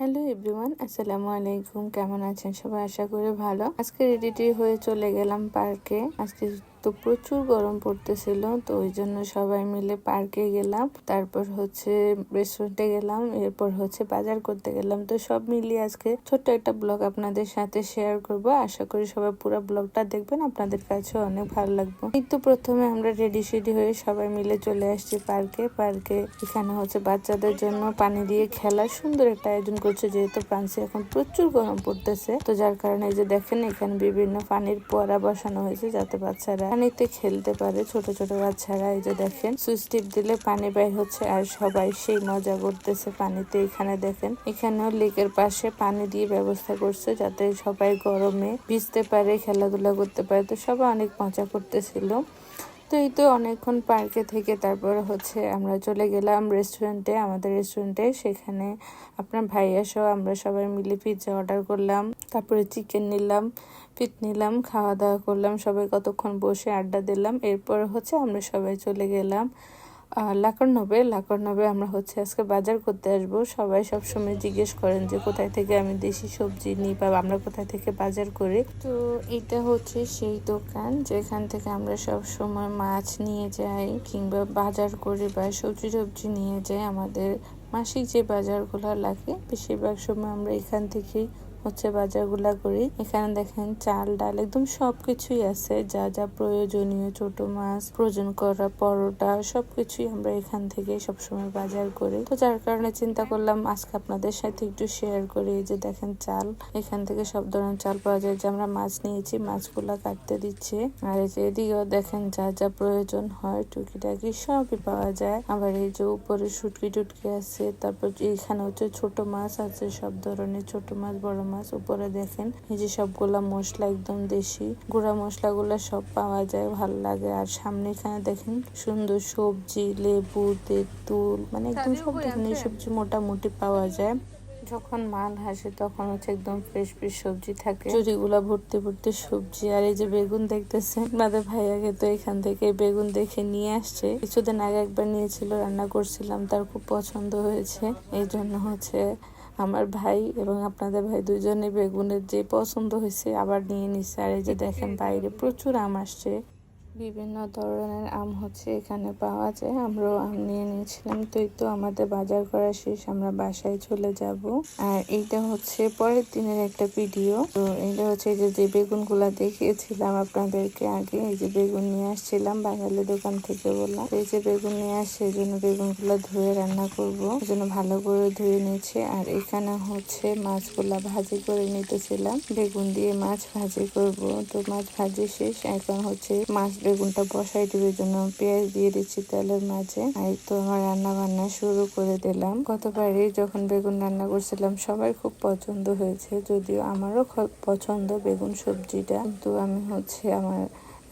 Hello everyone, আসসালামু আলাইকুম। কেমন আছেন সবাই? আশা করি ভালো। আজকে রেডিটি হয়ে চলে গেলাম পার্কে। আজকে তো প্রচুর গরম পড়তেছিল, তো ওই জন্য সবাই মিলে পার্কে গেলাম। তারপর হচ্ছে রেস্টুরেন্টে গেলাম, এরপর হচ্ছে বাজার করতে গেলাম। তো সব মিলিয়ে আজকে ছোট্ট একটা ব্লগ আপনাদের সাথে শেয়ার করব। আশা করি সবাই পুরো ব্লগটা দেখবেন, আপনাদের কাছে অনেক ভালো লাগবে। কিন্তু প্রথমে আমরা রেডি সেডি হয়ে সবাই মিলে চলে আসছি পার্কে পার্কে এখানে হচ্ছে বাচ্চাদের জন্য পানি দিয়ে খেলার সুন্দর একটা আয়োজন করছে, যেহেতু ফ্রান্সে এখন প্রচুর গরম পড়তেছে। তো যার কারণে এই যে দেখেন, এখানে বিভিন্ন পানির পোয়ারা বসানো হয়েছে যাতে বাচ্চারা পানিতে খেলতে পারে ছোট ছোট বাচ্চারা। এই যে দেখেন, সুইচ টিপ দিলে পানি বের হচ্ছে আর সবাই সেই মজা করতেছে পানিতে। এখানে দেখেন, এখানেও লেকের পাশে পানি দিয়ে ব্যবস্থা করছে যাতে সবাই গরমে ভিজতে পারে, খেলাধুলা করতে পারে। তো সবাই অনেক মজা করতেছিল। তো এই তো অনেকক্ষণ পার্কে থেকে তারপর হচ্ছে আমরা চলে গেলাম রেস্টুরেন্টে আমাদের রেস্টুরেন্টে সেখানে আপনার ভাইয়া সহ আমরা সবাই মিলে পিৎজা অর্ডার করলাম, তারপরে চিকেন নিলাম পিট নিলাম, খাওয়া দাওয়া করলাম, সবাই কতক্ষণ বসে আড্ডা দিলাম। এরপর হচ্ছে আমরা সবাই চলে গেলাম লাকড়নবে লাকড়নবে আমরা হচ্ছে আজকে বাজার করতে আসব। সবাই সব সময় জিজ্ঞেস করেন যে কোথায় থেকে আমি দেশি সবজি নিই বা আমরা কোথায় থেকে বাজার করি। তো এটা হচ্ছে সেই দোকান যেখান থেকে আমরা সব সময় মাছ নিয়ে যাই কিংবা বাজার করি বা সবজি টবজি নিয়ে যাই। আমাদের মাসিক যে বাজারগুলো লাগে, বেশিরভাগ সময় আমরা এখান থেকেই হচ্ছে বাজারগুলা করি। এখানে দেখেন চাল, ডাল, একদম সবকিছুই আছে। যা যা প্রয়োজনীয়, ছোট মাছ, প্রয়োজন করা পরোটা, সবকিছুই আমরা এখান থেকে সবসময় বাজার করি। তো যার কারণে চিন্তা করলাম, আজকে আপনাদের সাথে একটু শেয়ার করি। যে দেখেন চাল, এখান থেকে সব ধরনের চাল পাওয়া যায়। যে আমরা মাছ নিয়েছি, মাছগুলা কাটতে দিচ্ছে। আর এই যে এদিকেও দেখেন যা যা প্রয়োজন হয়, টুকিটাকি সবই পাওয়া যায়। আবার এই যে উপরে সুটকি টুটকি আছে, তারপর এখানে হচ্ছে ছোট মাছ আছে, সব ধরনের ছোট মাছ, বড় মাছ উপরে দেখেন এই যে সবগুলা মশলা একদম দেশি। গুঁড়া মশলাগুলো সব পাওয়া যায় ভালো লাগে। আর সামনে এখানে দেখেন সুন্দর সবজি লেবু তেঁতুল মানে একদম সব ধরনের সবজি মোটামুটি পাওয়া যায়। যখন মাল হাসে তখন হচ্ছে একদম ফ্রেশ ফ্রেশ সবজি থাকে। চুরিগুলা ভর্তি ভর্তি সবজি। আর এই যে বেগুন দেখতেছেন আমাদের ভাইয়াকে তো এখান থেকে বেগুন দেখে নিয়ে আসছে। কিছুদিন আগে একবার নিয়েছিল রান্না করছিলাম তার খুব পছন্দ হয়েছে। এই জন্য হচ্ছে আমার ভাই এবং আপনাদের ভাই দুজনে বেগুনের যে পছন্দ হয়েছে আবার নিয়ে নিচ্ছে। আর এই যে দেখেন বাইরে প্রচুর আম আসছে। বিভিন্ন ধরনের আম হচ্ছে এখানে পাওয়া যায়। আমরাও আম নিয়ে নিয়েছিলাম। তো এই তো আমাদের বাজার করা শেষ। আমরা বাসায় চলে যাব। আর এইটা হচ্ছে পরের দিনের একটা ভিডিও। তো এইটা হচ্ছে যে যে বেগুনগুলা দেখিয়েছিলাম আপনাদেরকে আগে। এই যে বেগুন নিয়ে আসছিলাম বাঙালি দোকান থেকে বললাম। এই যে বেগুন নিয়ে আসছে, এই জন্য বেগুনগুলো ধুয়ে রান্না করব। এই জন্য ভালো করে ধুয়ে নিচ্ছে আর এখানে হচ্ছে মাছগুলা ভাজি করে নিতেছিলাম। বেগুন দিয়ে মাছ ভাজি করব। তো মাছ ভাজি শেষ। এখন হচ্ছে মাছ বেগুনটা বসাই দেওয়ার জন্য পেঁয়াজ দিয়ে দিচ্ছি তেলের মাঝে। আর তো আমার রান্না বান্না শুরু করে দিলাম। গতবারই যখন বেগুন রান্না করছিলাম, সবাই খুব পছন্দ হয়েছে, যদিও আমারও পছন্দ বেগুন সবজিটা। কিন্তু আমি হচ্ছে আমার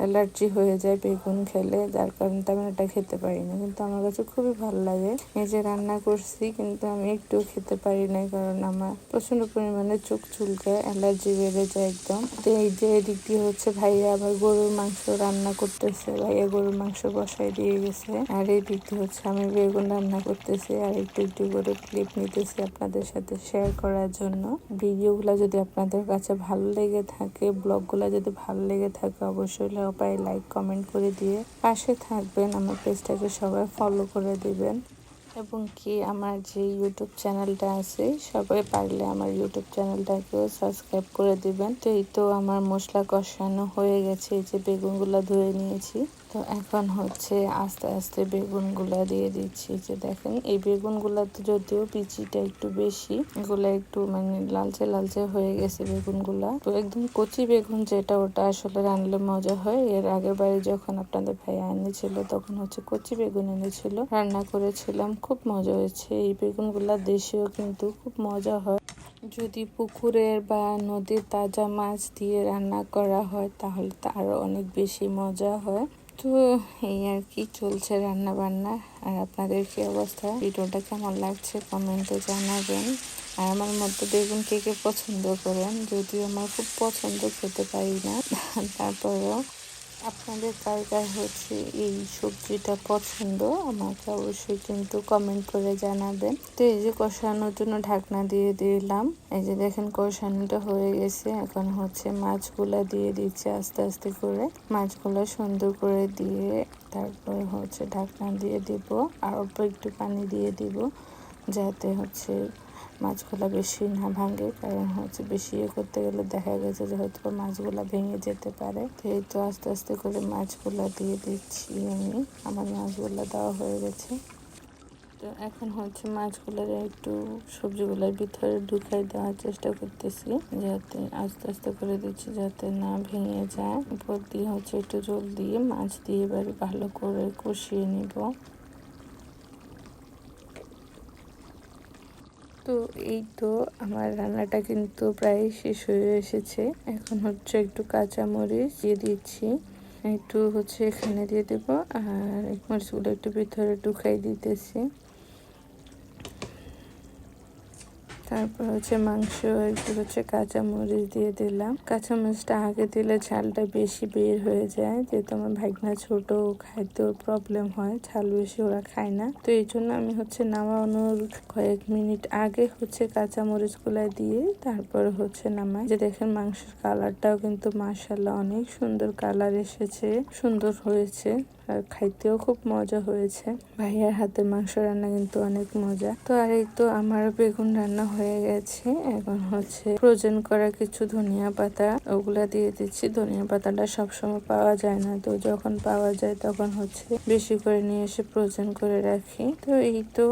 অ্যালার্জি হয়ে যায়, বেগুন খেলে, যার কারণে আমি এটা খেতে পারি না কিন্তু আমার কাছে খুবই ভালো লাগে। নিজে রান্না করছি, কিন্তু আমি একটু খেতে পারি না কারণ আমার প্রচণ্ড পরিমাণে চোখ চুলকে অ্যালার্জি বেড়ে যায় একদম। তো এই যে এদিক দিয়ে হচ্ছে ভাইয়া আবার গরুর মাংস রান্না করতেছে, ভাইয়া গরুর মাংস বসাই দিয়ে গেছে। আর এই দিক দিয়ে হচ্ছে আমি বেগুন রান্না করতেছি, আর একটু একটু করে ক্লিপ নিতেছি আপনাদের সাথে শেয়ার করার জন্য। ভিডিওগুলো যদি আপনাদের কাছে ভালো লেগে থাকে ব্লগগুলো যদি ভালো লেগে থাকে, অবশ্যই সবাই লাইক কমেন্ট করে দিয়ে পাশে থাকবেন। আমার পেজটাকে সবাই ফলো করে দিবেন। এবং কি আমার যে ইউটিউব চ্যানেলটা আছে, সবাই পারলে আমার ইউটিউব চ্যানেলটাকেও সাবস্ক্রাইব করে দিবেন। তো এই তো আমার মশলা কষানো হয়ে গেছে, এই যে বেগুনগুলো ধুয়ে নিয়েছি। তো এখন হচ্ছে আস্তে আস্তে বেগুনগুলা দিয়ে দিচ্ছি যে দেখেন, এই বেগুনগুলা তো যদিও পিচিটা একটু বেশি, এগুলা একটু মানে লালচে লালচে হয়ে গেছে বেগুনগুলা। তো একদম কচি বেগুন যেটা, ওটা আসলে রান্নলে মজা হয়। এর আগের বাড়ি যখন আপনাদের ভাই এনেছিল তখন হচ্ছে কচি বেগুন এনেছিল। রান্না করেছিলাম, খুব মজা হয়েছে। এই বেগুনগুলা দেশেও কিন্তু খুব মজা হয়। যদি পুকুরের বা নদীর তাজা মাছ দিয়ে রান্না করা হয়, তাহলে তো আরও অনেক বেশি মজা হয়। তো এই আর কি চলছে রান্না বান্না আর আপনাদের কি অবস্থা? ভিডিওটা কেমন লাগছে কমেন্টে জানাবেন। আর আমার মধ্যে বেগুন কে কে পছন্দ করেন, যদিও আমার খুব পছন্দ খেতে পারি না। তারপরেও আপনাদের কার কার হচ্ছে এই সবজিটা পছন্দ, আমাকে অবশ্যই কিন্তু কমেন্ট করে জানাবেন। তো এই যে কষানোর জন্য ঢাকনা দিয়ে দিলাম। এই যে দেখেন কষানোটা হয়ে গেছে। এখন হচ্ছে মাছগুলা দিয়ে দিচ্ছে আস্তে আস্তে করে। মাছগুলো সুন্দর করে দিয়ে তারপর হচ্ছে ঢাকনা দিয়ে দিব। আর অল্প একটু পানি দিয়ে দিব, যাতে হচ্ছে মাছগুলা বেশি না ভাঙে, কারণ হচ্ছে বেশি ইয়ে করতে গেলে দেখা গেছে যে হয়তো মাছগুলা ভেঙে যেতে পারে। তো এই তো আস্তে আস্তে করে মাছগুলা দিয়ে দিচ্ছি আমি, আমার মাছগুলা দেওয়া হয়ে গেছে। তো এখন হচ্ছে মাছগুলোর একটু সবজিগুলোর ভিতরে ঢুকাই দেওয়ার চেষ্টা করতেছি, যাতে আস্তে আস্তে করে দিচ্ছি যাতে না ভেঙে যায়। উপর দিয়ে হচ্ছে একটু জল দিয়ে মাছ দিয়ে এবার ভালো করে কষিয়ে নিব। তো এই তো আমার রান্নাটা কিন্তু প্রায় শেষ হয়ে এসেছে। এখন হচ্ছে একটু কাঁচামরিচ দিয়ে দিচ্ছি। একটু হচ্ছে এখানে দিয়ে দেবো আর মরিচগুলো একটু ভিতরে ঢুকাই দিতেছি। তারপর হচ্ছে মাংস, একটু হচ্ছে কাঁচামরিচ দিয়ে দিলাম। কাঁচামরিচটা আগে দিলে ঝালটা বেশি বের হয়ে যায়, যেহেতু আমার ভাগনা ছোট খাইতেও প্রবলেম হয়, ঝাল বেশি ওরা খায় না। তো এই জন্য আমি হচ্ছে নামানোর কয়েক মিনিট আগে হচ্ছে কাঁচা মরিচগুলা দিয়ে তারপর হচ্ছে নামাই। যে দেখেন মাংসের কালারটাও কিন্তু মাসাল্লাহ অনেক সুন্দর কালার এসেছে, সুন্দর হয়েছে। আর খাইতেও খুব মজা হয়েছে। ভাইয়ার হাতে মাংস রান্না কিন্তু অনেক মজা। তো আর এই তো আমার বেগুন রান্না হয়ে গেছে। এখন হচ্ছে ফ্রোজেন করা কিছু ধনিয়া পাতা, ওগুলা দিয়ে দিচ্ছি। ধনিয়া পাতাটা সবসময় পাওয়া যায় না। তো যখন পাওয়া যায় তখন হচ্ছে বেশি করে নিয়ে এসে ফ্রোজেন করে রাখি। তো এই তো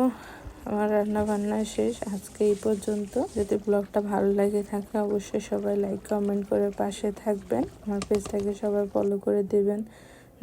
আমার রান্না বান্না শেষ। আজকে এই পর্যন্ত। যদি ব্লগটা ভালো লাগে থাকে অবশ্যই সবাই লাইক কমেন্ট করে পাশে থাকবেন। আমার পেজটাকে সবাই ফলো করে দিবেন।